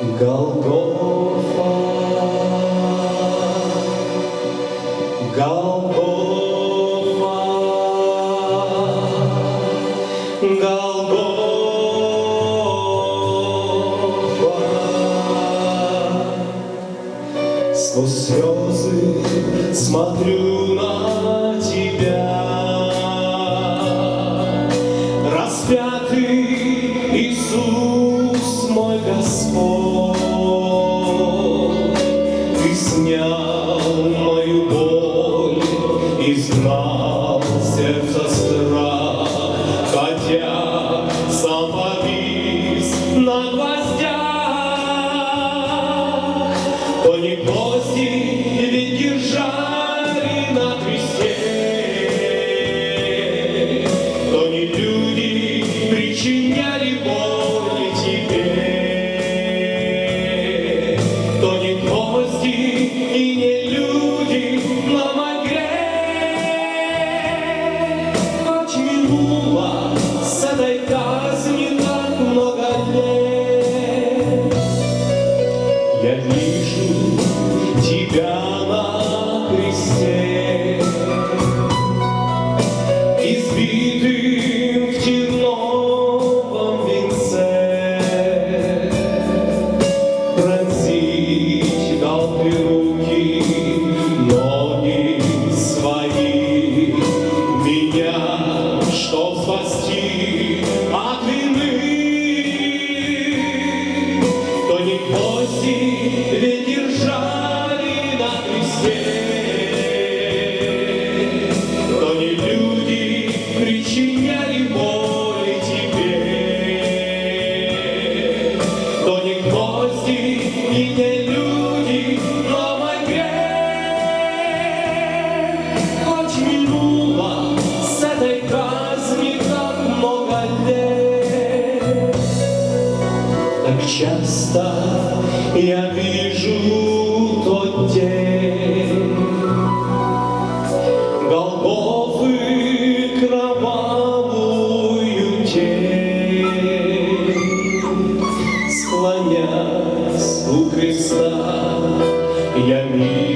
Голгофа, Голгофа, Голгофа. Сквозь слезы смотрю. не знал сердца страх, хотя сам повис на гвоздях. То не гвозди, ведь на кресте, то не люди причиняли боли тебе, то не гвозди и не вижу тебя. как часто я вижу тот день. Голгофы кровавую тень. Склонясь у креста я вижу